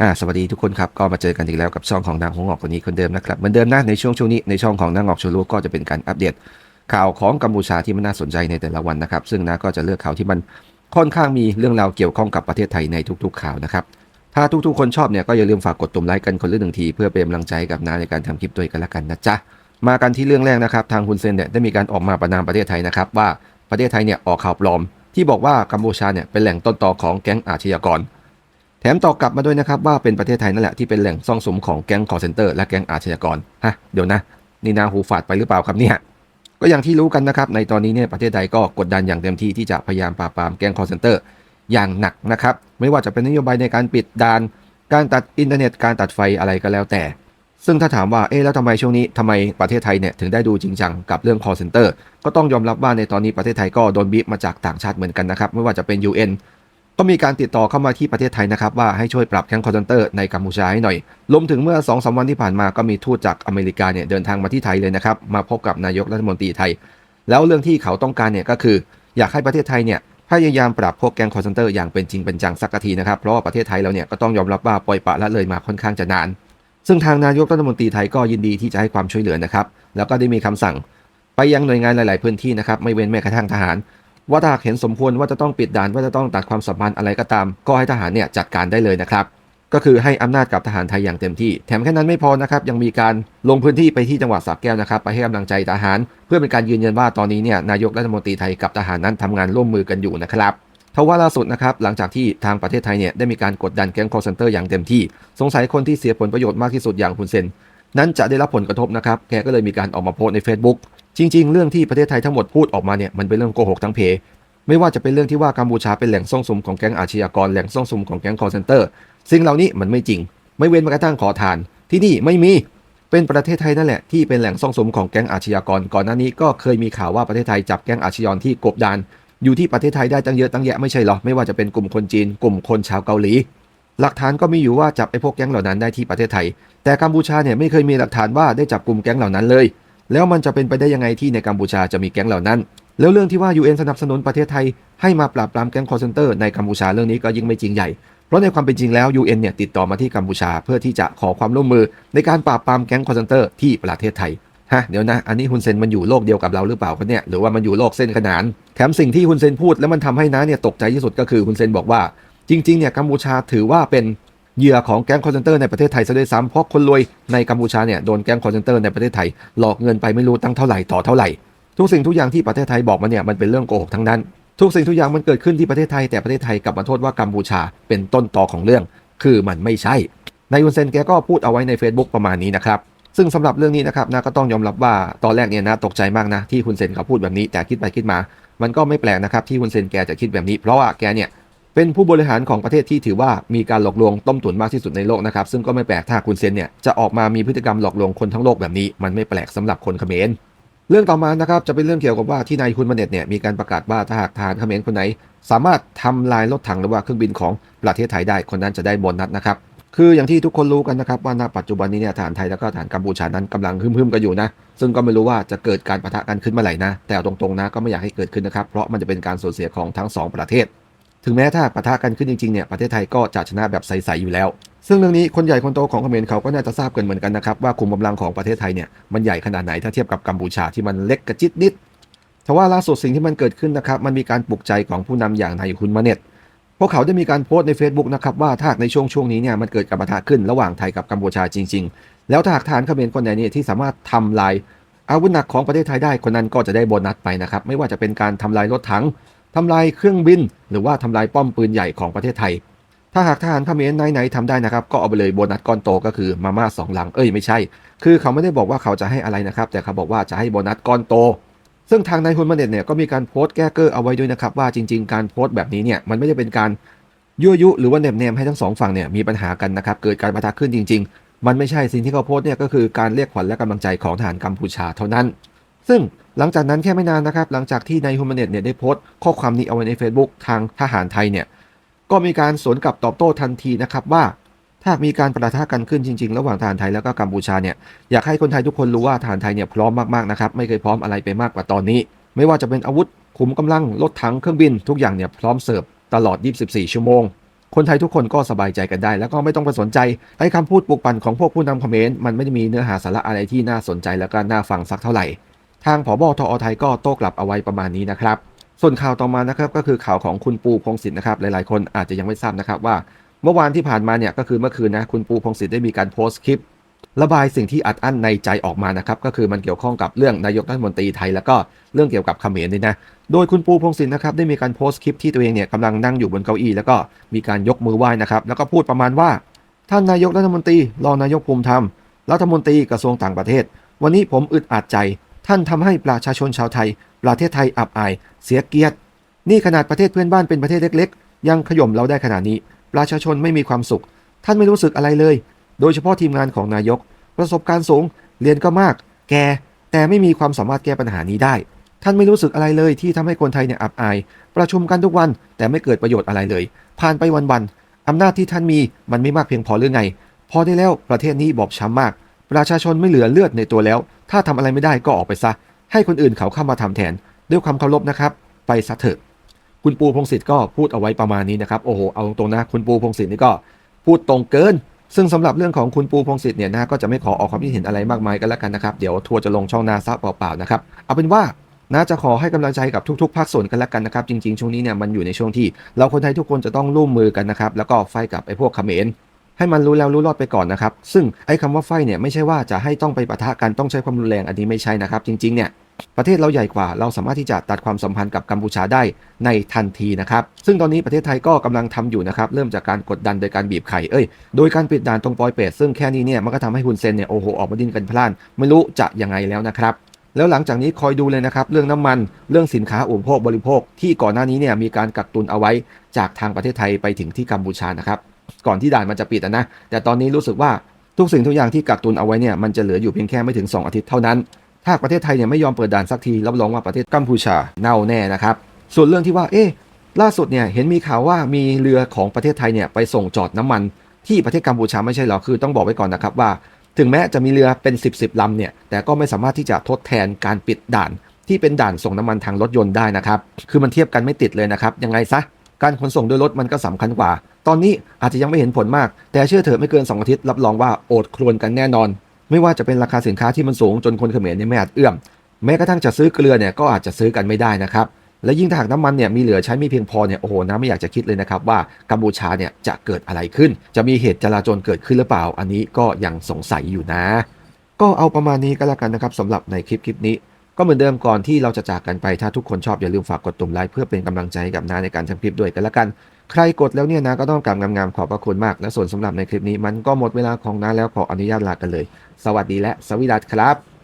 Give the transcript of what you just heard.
อ่าสวัสดีทุกคนครับ ก็มาเจอกันอีกแล้วกับช่องของนางหงอกคนนี้คนเดิมนะครับเหมือนเดิมนะในช่วงช่วงนี้ในช่องของนางหงอกชวนรู้ก็จะเป็นการอัปเดตข่าวของกัมพูชาที่มันน่าสนใจในแต่ละวันนะครับ ซึ่งนะก็จะเลือกข่าวที่มันค่อนข้างมีเรื่องราวเกี่ยวข้องกับประเทศไทยในทุก ๆ ข่าวนะครับถ้าทุกๆคนชอบเนี่ยก็อย่าลืมฝากกดตุ่มไลค์กันคนละหนึ่งทีเพื่อเป็นกำลังใจกับนาในการทำคลิปด้วยกันละกันนะจ๊ะมากันที่เรื่องแรกนะครับทางคุณเซนเนี่ยได้มีการออกมาประนามประเทศไทยนะครับว่าประเทศไทยเนี่ยออกข่าวปลอม ที่บอกว่ากัมพูชาเนี่ยเป็นแหล่งต้นตอของแก๊งอาชญากร แถมตอบกลับมาด้วยนะครับว่าเป็นประเทศไทยนั่นแหละที่เป็นแหล่งซ่องสมของแก๊งคอร์เซนเตอร์และแก๊งอาชญากรฮะเดี๋ยวนะ นี่นาหูฝาดไปหรือเปล่าครับเนี่ยก็อย่างที่รู้กันนะครับในตอนนี้เนี่ยประเทศไทยก็กดดันอย่างเต็มที่ที่จะพยายามปราบปรามแก๊งคอร์เซนเตอร์อย่างหนักนะครับไม่ว่าจะเป็นนโยบายในการปิดด่าน การตัดอินเทอร์เน็ตการตัดไฟอะไรก็แล้วแต่ ซึ่งถ้าถามว่าเอ๊ะแล้วทำไมช่วงนี้ทำไมประเทศไทยเนี่ยถึงได้ดูจริงจังกับเรื่อง call center ก็ต้องยอมรับว่าในตอนนี้ประเทศไทยก็โดนบีบมาจากต่างชาติเหมือนกันนะครับไม่ว่าจะเป็น UN ก็มีการติดต่อเข้ามาที่ประเทศไทยนะครับว่าให้ช่วยปรับแก๊งคอร์เซนเตอร์ในกัมพูชาให้หน่อยรวมถึงเมื่อ2อสวันที่ผ่านมาก็มีทูตจากอเมริกาเนี่ยเดินทางมาที่ไทยเลยนะครับมาพบกับนายกรัฐมนตรีไทย แล้วเรื่องที่เขาต้องการเนี่ยก็คือ อยากให้ประเทศไทยเนี่ยพยายามปรับพวกแก๊งคอร์เซนเตอร์อย่างเป็นจริงเป็นจังสักทีนะครับเพราะว่าประเทศไทยเราเนี่ยก็ต้องยอมรับว่าปล่อยปละละเลยมาค่อนข้างจะนาน ซึ่งทางนายกรัฐมนตรีไทยก็ยินดีที่จะให้ความช่วยเหลือนะครับแล้วก็ได้มีคำสั่ง ไปยังหน่วยงานหลาย ๆ พื้นที่นะครับไม่เว้นแม้กระทั่งทหาร ว่าถ้าหากเห็นสมควรว่าจะต้องปิดด่านว่าจะต้องตัดความสัมพันธ์อะไรก็ตาม ก็ให้ทหารเนี่ยจัดการได้เลยนะครับก็คือให้อำนาจกับทหารไทยอย่างเต็มที่ แถมแค่นั้นไม่พอนะครับ ยังมีการลงพื้นที่ไปที่จังหวัดสระแก้วนะครับ ไปให้กำลังใจทหาร เพื่อเป็นการยืนยันว่าตอนนี้เนี่ยนายกรัฐมนตรีไทยกับทหารนั้นทำงานร่วมมือกันอยู่นะครับทว่าล่าสุดนะครับหลังจากที่ทางประเทศไทยเนี่ยได้มีการกดดันแก๊งคอร์เซนเตอร์อย่างเต็มที่ สงสัยคนที่เสียผลประโยชน์มากที่สุดอย่างคุณเซนนั้นจะได้รับผลกระทบนะครับ แกก็เลยมีการออกมาโพสใน Facebook จริง ๆ เรื่องที่ประเทศไทยทั้งหมดพูดออกมาเนี่ยมันเป็นเรื่องโกหกทั้งเพ ไม่ว่าจะเป็นเรื่องที่ว่ากัมพูชาเป็นแหล่งซ่องสุมของแก๊งอาชญากรแหล่งซ่องสุมของแก๊งคอร์เซนเตอร์สิ่งเหล่านี้มันไม่จริง ไม่เว้นแม้กระทั่งขอทาน ที่นี่ไม่มีเป็นประเทศไทยนั่นแหละที่เป็นแหล่งซ่องสุมของแก๊งอาชญากรก่อนหน้านี้ก็เคยมีข่าวว่าประเทศไทยจับแก๊งอาชญากรที่กบดาน อยู่ที่ประเทศไทยได้ตั้งเยอะตั้งแยะไม่ใช่หรอไม่ว่าจะเป็นกลุ่มคนจีนกลุ่มคนชาวเกาหลี หลักฐานก็มีอยู่ว่าจับไอ้พวกแก๊งเหล่านั้นได้ที่ประเทศไทย แต่กัมพูชาเนี่ยไม่เคยมีหลักฐานว่าได้จับกลุ่มแก๊งเหล่านั้นเลย แล้วมันจะเป็นไปได้ยังไงที่ในกัมพูชาจะมีแก๊งเหล่านั้น แล้วเรื่องที่ว่า UN สนับสนุนประเทศไทยให้มาปราบปรามแก๊งคอร์เซนเตอร์ในกัมพูชาเรื่องนี้ก็ยิ่งไม่จริงใหญ่ เพราะในความเป็นจริงแล้ว UN เนี่ยติดต่อมาที่กัมพูชาเพื่อที่จะขอความร่วมมือในการปราบปรามแก๊งคอร์เซนเตอร์ที่ประเทศไทยฮะเดี๋ยวนะอันนี้ฮุนเซนมันอยู่โลกเดียวกับเราหรือเปล่าครับเนี่ยหรือว่ามันอยู่โลกเส้นขนานแถมสิ่งที่ฮุนเซนพูดแล้วมันทำให้น้าเนี่ยตกใจที่สุดก็คือฮุนเซนบอกว่า จริงๆเนี่ยกัมพูชาถือว่าเป็น เหยื่อของแก๊งคอร์เซนเตอร์ในประเทศไทยซะด้วยซ้ำเพราะคนรวยในกัมพูชาเนี่ยโดนแก๊งคอร์เซนเตอร์ในประเทศไทยหลอกเงินไปไม่รู้ตั้งเท่าไหร่ต่อเท่าไหร่ทุกสิ่งทุกอย่างที่ประเทศไทยบอกมาเนี่ยมันเป็นเรื่องโกหกทั้งนั้น ทุกสิ่งทุกอย่างมันเกิดขึ้นที่ประเทศไทยแต่ประเทศไทยกลับมาโทษว่ากัมพูชาเป็นต้นตอของเรื่อง คือมันไม่ใช่นายยุนเซนแกก็พูดเอาไว้ใน Facebook ประมาณนี้นะครับซึ่งสำหรับเรื่องนี้นะครับนะก็ต้องยอมรับว่าตอนแรกเนี่ยนะตกใจมากนะที่คุณเซนเขาพูดแบบนี้แต่คิดไปคิดมา มันก็ไม่แปลกนะครับที่คุณเซนแกจะคิดแบบนี้ เพราะว่าแกเนี่ย เป็นผู้บริหารของประเทศที่ถือว่ามีการหลอกลวงต้มตุ๋นมากที่สุดในโลกนะครับซึ่งก็ไม่แปลกถ้าคุณเซนเนี่ยจะออกมามีพฤติกรรมหลอกลวงคนทั้งโลกแบบนี้ มันไม่แปลกสำหรับคนเขมรเรื่องต่อมานะครับจะเป็นเรื่องเกี่ยวกับว่าที่นายคุณมาเน็ตเนี่ยมีการประกาศว่าถ้าหากทหารเขมรคนไหน สามารถทำลายรถถังหรือว่าเครื่องบินของประเทศไทยได้คนนั้นจะได้โบนัสนะครับคืออย่างที่ทุกคนรู้กันนะครับว่าณปัจจุบันนี้เนี่ยทหารไทยแล้วก็ทหารกัมพูชานั้นกำลังฮึ่มๆกันอยู่นะซึ่งก็ไม่รู้ว่าจะเกิดการปะทะกันขึ้นเมื่อไหร่นะแต่ตรงๆนะก็ไม่อยากให้เกิดขึ้นนะครับเพราะมันจะเป็นการสูญเสียของทั้งสองประเทศ ถึงแม้ถ้าปะทะกันขึ้นจริงๆเนี่ยประเทศไทยก็จะชนะแบบใสๆอยู่แล้ว ซึ่งเรื่องนี้คนใหญ่คนโตของเขมรเขาก็น่าจะทราบกันเหมือนกันนะครับว่าคุมกำลังของประเทศไทยเนี่ยมันใหญ่ขนาดไหนถ้าเทียบกับกัมพูชาที่มันเล็กกระจิตนิดทว่าล่าสุดสิ่งที่มันเกิดขึ้นนะครับมันมีการปลุกใจของผู้นำอย่างนายคุณมาเน็ตพวกเขาได้มีการโพสต์ใน Facebook นะครับว่าถ้าหากในช่วงช่วงนี้เนี่ยมันเกิดการปะทะขึ้นระหว่างไทยกับกัมพูชาจริง ๆ แล้วถ้าหากทหารเขมรคนไหนเนี่ยที่สามารถทำลายอาวุธหนักของประเทศไทยได้คนนั้นก็จะได้โบนัสไปนะครับไม่ว่าจะเป็นการทำลายรถถัง ทำลายเครื่องบิน หรือว่าทำลายป้อมปืนใหญ่ของประเทศไทย ถ้าหากทหารเขมรไหนๆทำได้นะครับ ก็เอาไปเลยโบนัสก้อนโตก็คือมาม่าสองหลังเอ้ยไม่ใช่ คือเขาไม่ได้บอกว่าเขาจะให้อะไรนะครับ แต่เขาบอกว่าจะให้โบนัสก้อนโต ซึ่งทางนายฮุนมาเน็ตเนี่ยก็มีการโพสต์แก้เกอร์เอาไว้ด้วยนะครับว่าจริง ๆ การโพสต์แบบนี้เนี่ยมันไม่ได้เป็นการยั่วยุหรือว่าเนมเนมให้ทั้งสองฝั่งเนี่ยมีปัญหากันนะครับเกิดการปะทะขึ้นจริง ๆ มันไม่ใช่สิ่งที่เขาโพสต์เนี่ยก็คือการเรียกขวัญและกำลังใจของทหารกัมพูชาเท่านั้น ซึ่งหลังจากนั้นแค่ไม่นานนะครับ หลังจากที่นายฮุมเนตเนี่ยได้โพสต์ข้อความนี้เอาไว้ใน Facebook ทางทหารไทยเนี่ยก็มีการสวนกลับตอบโต้ทันทีนะครับว่าถ้ามีการประทะกันขึ้นจริงๆ ระหว่างทหารไทยแล้วก็กัมพูชาเนี่ยอยากให้คนไทยทุกคนรู้ว่าทหารไทยเนี่ยพร้อมมากๆนะครับไม่เคยพร้อมอะไรไปมากกว่าตอนนี้ ไม่ว่าจะเป็นอาวุธขุมกำลังรถถังเครื่องบินทุกอย่างเนี่ยพร้อมเสิร์ฟตลอด 24 ชั่วโมง คนไทยทุกคนก็สบายใจกันได้ แล้วก็ไม่ต้องไปสนใจไอ้คำพูดปลุกปั่นของพวกผู้นำเขมรมันไม่ได้มีเนื้อหาสาระอะไรที่น่าสนใจแล้วก็น่าฟังสักเท่าไหร่ ทางผบทอไทยก็โต้กลับเอาไว้ประมาณนี้นะครับ ส่วนข่าวต่อมานะครับก็คือข่าวของคุณปูพงศิษฐ์นะครับหลายๆ คนอาจจะยังไม่ทราบนะครับว่า เมื่อวานที่ผ่านมาเนี่ยก็คือเมื่อคืนนะคุณปูพงศิษฐ์ได้มีการโพสต์คลิประบายสิ่งที่อัดอั้นในใจออกมานะครับก็คือมันเกี่ยวข้องกับเรื่องนายกรัฐมนตรีไทย แล้วก็เรื่องเกี่ยวกับเขมรนี่นะโดยคุณปูพงศิษฐ์นะครับได้มีการโพสต์คลิปที่ตัวเองเนี่ยกำลังนั่งอยู่บนเก้าอี้แล้วก็มีการยกมือไหว้นะครับแล้วก็พูดประมาณว่า ท่านนายกรัฐมนตรีรองนายกภูมิธรรมรัฐมนตรีกระทรวงต่างประเทศ วันนี้ผมอึดอัดใจ ท่านทำให้ประชาชนชาวไทย ประเทศไทยอับอาย เสียเกียรติ นี่ขนาดประเทศเพื่อนบ้านเป็นประเทศเล็กๆ ยังขย่มเราได้ขนาดนี้ ประชาชนไม่มีความสุข ท่านไม่รู้สึกอะไรเลย โดยเฉพาะทีมงานของนายก ประสบการณ์สูง เรียนก็มาก แก แต่ไม่มีความสามารถแก้ปัญหานี้ได้ ท่านไม่รู้สึกอะไรเลยที่ทำให้คนไทยเนี่ยอับอาย ประชุมกันทุกวัน แต่ไม่เกิดประโยชน์อะไรเลย ผ่านไปวันๆอำนาจที่ท่านมีมันไม่มากเพียงพอหรือไง พอได้แล้วประเทศนี้บอบช้ำมาก ประชาชนไม่เหลือเลือดในตัวแล้ว ถ้าทำอะไรไม่ได้ก็ออกไปซะ ให้คนอื่นเขาเข้ามาทำแทน ด้วยความเคารพนะครับ ไปซะเถอะคุณปูพงศิษฐ์ก็พูดเอาไว้ประมาณนี้นะครับ โอ้โห เอาตรงๆนะ คุณปูพงศิษฐ์นี่ก็พูดตรงเกิน ซึ่งสำหรับเรื่องของคุณปูพงศิษฐ์เนี่ยนะก็จะไม่ขอออกความคิดเห็นอะไรมากมายกันแล้วกันนะครับ เดี๋ยวทัวร์จะลงช่องนาซะเปล่าๆนะครับ เอาเป็นว่าน่าจะขอให้กำลังใจกับทุกๆภาคส่วนกันแล้วกันนะครับ จริงๆ ช่วงนี้เนี่ยมันอยู่ในช่วงที่ เราคนไทยทุกคนจะต้องร่วมมือกันนะครับ แล้วก็ไฟกับไอ้พวกเขมร ให้มันรู้แล้วรู้รอดไปก่อนนะครับ ซึ่งไอ้คำว่าไฟเนี่ยไม่ใช่ว่าจะให้ต้องไปปะทะกันต้องใช้ความรุนแรงอันนี้ไม่ใช่นะครับ จริงๆเนี่ยประเทศเราใหญ่กว่าเราสามารถที่จะตัดความสัมพันธ์กับกัมพูชาได้ในทันทีนะครับ ซึ่งตอนนี้ประเทศไทยก็กำลังทำอยู่นะครับ เริ่มจากการกดดันโดยการบีบไข่เอ้ยโดยการปิดด่านตรงปอยเปตซึ่งแค่นี้เนี่ยมันก็ทำให้คุณเซนเนี่ยโอ้โหออกมาดิ้นกันพล่าน ไม่รู้จะยังไงแล้วนะครับแล้วหลังจากนี้คอยดูเลยนะครับ เรื่องน้ำมันเรื่องสินค้าอุปโภคบริโภค ที่ก่อนหน้านี้เนี่ยมีการกักตุนเอาไว้จากทางประเทศไทยไปถึงที่กัมพูชานะครับ ก่อนที่ด่านมันจะปิดนะ แต่ตอนนี้รู้สึกว่าทุกสิ่งทุกอย่างที่กักตุนเอาไว้เนี่ยมันจะเหลืออยู่เพียงแค่ไม่ถึง 2 อาทิตย์เท่านั้น ถ้าประเทศไทยเนี่ยไม่ยอมเปิดด่านสักทีรับรองว่าประเทศกัมพูชาเน่าแน่นะครับ ส่วนเรื่องที่ว่า เอ๊ะล่าสุดเนี่ยเห็นมีข่าวว่ามีเรือของประเทศไทยเนี่ยไปส่งจอดน้ำมัน ที่ประเทศกัมพูชาไม่ใช่หรอคือต้องบอกไว้ก่อนนะครับว่า ถึงแม้จะมีเรือเป็น 10บสลำเนี่ยแต่ก็ไม่สามารถที่จะทดแทนการปิดด่าน ที่เป็นด่านส่งน้ำมันทางรถยนต์ได้นะครับคือมันเทียบกันไม่ติดเลยนะครับยังไงซะ การขนส่งด้วยรถมันก็สำคัญกว่า ตอนนี้อาจจะยังไม่เห็นผลมาก แต่เชื่อเถอะไม่เกิน 2 อาทิตย์รับรองว่าโอดครวนกันแน่นอน ไม่ว่าจะเป็นราคาสินค้าที่มันสูงจนคนเขมรเนี่ยไม่อาจเอื้อม แม้กระทั่งจะซื้อเกลือเนี่ยก็อาจจะซื้อกันไม่ได้นะครับและยิ่งถ้าหากน้ำมันเนี่ยมีเหลือใช้ไม่เพียงพอเนี่ยโอ้โหน้าไม่อยากจะคิดเลยนะครับว่ากัมพูชาเนี่ยจะเกิดอะไรขึ้น จะมีเหตุจลาจลเกิดขึ้นหรือเปล่า อันนี้ก็ยังสงสัยอยู่นะ ก็เอาประมาณนี้ก็แล้วกันนะครับสำหรับในคลิปคลิปนี้ ก็เหมือนเดิมก่อนที่เราจะจากกันไปถ้าทุกคนชอบอย่าลืมฝากกดตุ่มไลค์เพื่อเป็นกำลังใจให้กับน้าในการทำคลิปด้วยกันละกัน ใครกดแล้วเนี่ยนะก็ต้องกราบงามๆขอบพระคุณมากและส่วนสำหรับในคลิปนี้ มันก็หมดเวลาของน้าแล้วขออนุญาตลากันเลย สวัสดีและสวัสดีครับ